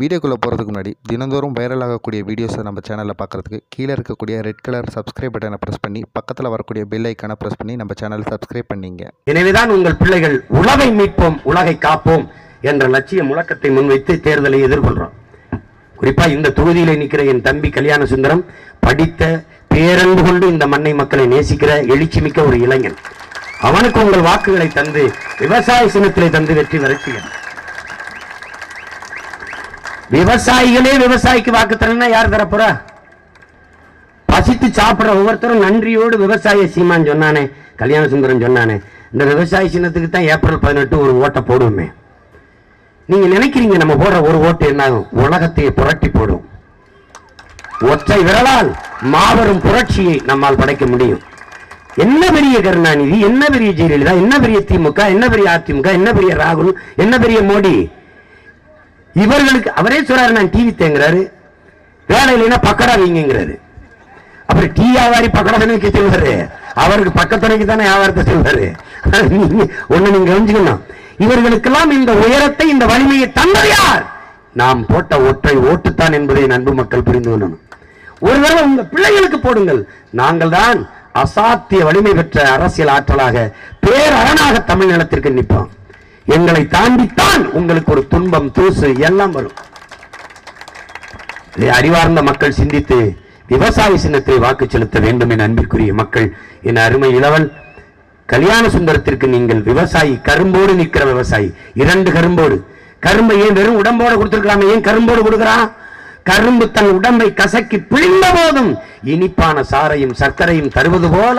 வீடியோக்குள்ளே போகிறதுக்கு முன்னாடி தினந்தோறும் வைரல் ஆகக்கூடிய வீடியோஸை நம்ம சேனலில் பார்க்குறதுக்கு கீழே இருக்கக்கூடிய ரெட் கலர் சப்ஸ்கிரைப் பட்டனை ப்ரெஸ் பண்ணி பக்கத்தில் வரக்கூடிய பெல் ஐக்கானை ப்ரெஸ் பண்ணி நம்ம சேனலை சப்ஸ்கிரைப் பண்ணிங்க. எனவேதான் உங்கள் பிள்ளைகள் உலகை மீட்போம் உலகை காப்போம் என்ற லட்சிய முழக்கத்தை முன்வைத்து தேர்தலை எதிர்கொள்கிறோம் குறிப்பா இந்த தொகுதியில நிற்கிற என் தம்பி கல்யாண சுந்தரம் படித்த பேரன்பு கொண்டு இந்த மண்ணை மக்களை நேசிக்கிற எழுச்சி மிக்க ஒரு இளைஞன். அவனுக்கு உங்கள் வாக்குகளை தந்து விவசாய சின்னத்திலே தந்து வெற்றி விரட்டியது விவசாயிகளே விவசாயிக்கு வாக்கு தரணும்னா யார் தரப்போறா? பசித்து சாப்பிட்ற ஒவ்வொருத்தரும் நன்றியோடு விவசாய சீமான் சொன்னானே கல்யாண சுந்தரம் சொன்னானே. இந்த விவசாய சின்னத்துக்கு தான் ஏப்ரல் பதினெட்டு ஒரு ஓட்டை போடுவோமே. நீங்க நினைக்கிறீங்க நம்ம போடுற ஒரு ஓட்டு என்ன? ஆகும் புரட்டி போடும். ஒற்றை விரலால் மாபெரும் புரட்சியை நம்மால் படைக்க முடியும். என்ன பெரிய கருணாநிதி என்ன பெரிய ஜெயலலிதா என்ன பெரிய திமுக என்ன பெரிய அதிமுக என்ன பெரிய ராகுல் என்ன பெரிய மோடி? இவர்களுக்கு அவரே சொல்றாரு நான் டிவி தேங்குறாரு. வேலை இல்லைன்னா பக்கடா அப்புறம் டீ வியாபாரி பக்கடா வைக்க சொல்வாரு அவருக்கு பக்கத்துறைக்கு தானே வியாபாரத்தை செல்வாரு ஒண்ணு நீங்க கவனிச்சுக்கணும். இவர்களுக்கெல்லாம் இந்த உயரத்தை இந்த வலிமையை தந்தது யார்? நாம் போட்ட ஒற்றை ஓட்டுத்தான் என்பதை நண்பு மக்கள் புரிந்து கொள்ளணும். ஒரு தடவை உங்க பிள்ளைகளுக்கு போடுங்கள். நாங்கள் தான் அசாத்திய வலிமை பெற்ற அரசியல் ஆற்றலாக பேரரணாக தமிழ் நிலத்திற்கு நிற்போம். எங்களை தாண்டித்தான் உங்களுக்கு ஒரு துன்பம் தூசு எல்லாம் வரும். இதை அறிவார்ந்த மக்கள் சிந்தித்து விவசாய சின்னத்தை வாக்கு செலுத்த வேண்டும் என அன்பிற்குரிய மக்கள். என் அருமை இளவல் கல்யாண சுந்தரத்திற்கு நீங்கள் விவசாயி கரும்போடு நிற்கிற விவசாயி இரண்டு கரும்போடு. கரும்பை ஏன் வெறும் உடம்போடு கொடுத்திருக்கலாமே? ஏன் கரும்போடு கொடுக்கிறான் கரும்பு தன் உடம்பை கசக்கி பிழிந்த போதும் இனிப்பான சாரையும் சர்க்கரையும் தருவது போல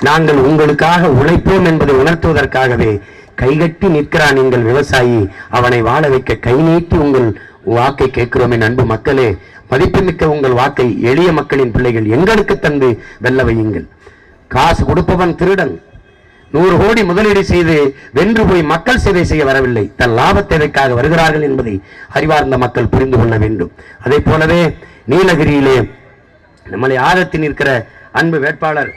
நாங்கள் உங்களுக்காக உழைப்போம் என்பதை உணர்த்துவதற்காகவே கைகட்டி நிற்கிறான் எங்கள் விவசாயி. அவனை வாழ வைக்க கை நீட்டி உங்கள் வாக்கை கேட்கிறோமே அன்பு மக்களே. மதிப்புமிக்க உங்கள் வாக்கை எளிய மக்களின் பிள்ளைகள் எங்களுக்கு தந்து வெல்ல வையுங்கள். காசு கொடுப்பவன் திருடன். நூறு கோடி முதலீடு செய்து வென்று போய் மக்கள் சேவை செய்ய வரவில்லை. தன் லாப தேவைக்காக வருகிறார்கள் என்பதை அறிவார்ந்த மக்கள் புரிந்து கொள்ள வேண்டும். அதே போலவே நீலகிரியிலே நம்மளை ஆதத்தில் நிற்கிற அன்பு வேட்பாளர்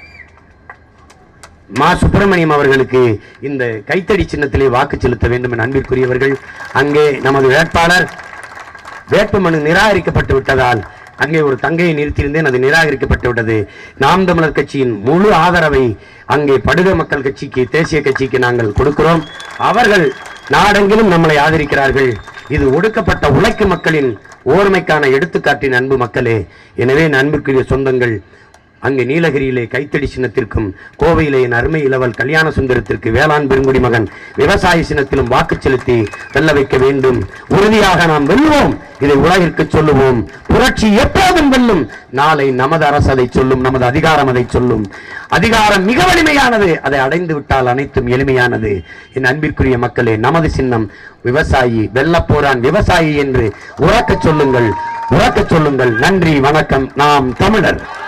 மா சுப்பிரமணியம் அவர்களுக்கு இந்த கைத்தடி சின்னத்திலே வாக்கு செலுத்த வேண்டும் என அன்பிற்குரியவர்கள். அங்கே நமது வேட்பாளர் வேட்புமனு நிராகரிக்கப்பட்டு விட்டதால் அங்கே ஒரு தங்கையை நிறுத்தியிருந்தேன் அது நிராகரிக்கப்பட்டு விட்டது. நாம் தமிழர் கட்சியின் முழு ஆதரவை அங்கே படுக மக்கள் கட்சிக்கு தேசிய கட்சிக்கு நாங்கள் கொடுக்கிறோம். அவர்கள் நாடெங்கிலும் நம்மளை ஆதரிக்கிறார்கள். இது ஒடுக்கப்பட்ட உழைக்கும் மக்களின் ஓர்மைக்கான எடுத்துக்காட்டின் அன்பு மக்களே. எனவே நண்பிற்குரிய சொந்தங்கள் அங்கே நீலகிரியிலே கைத்தடி சின்னத்திற்கும் கோவையிலே என் அருமை இளவல் கல்யாண சுந்தரத்திற்கு வேளாண் பெருங்குடி மகன் விவசாய சின்னத்திலும் வாக்கு செலுத்தி வெல்ல வைக்க வேண்டும். உறுதியாக நாம் வெல்வோம். இதை உலகிற்கு சொல்லுவோம். புரட்சி எப்போதும் வெல்லும். நாளை நமது அரசு அதை சொல்லும் நமது அதிகாரம் அதை சொல்லும். அதிகாரம் மிக வலிமையானது. அதை அடைந்து விட்டால் அனைத்தும் எளிமையானது. என் அன்பிற்குரிய மக்களே நமது சின்னம் விவசாயி வெல்லப் போரான் விவசாயி என்று உறக்கச் சொல்லுங்கள். உறக்கச் சொல்லுங்கள். நன்றி வணக்கம். நாம் தமிழர்.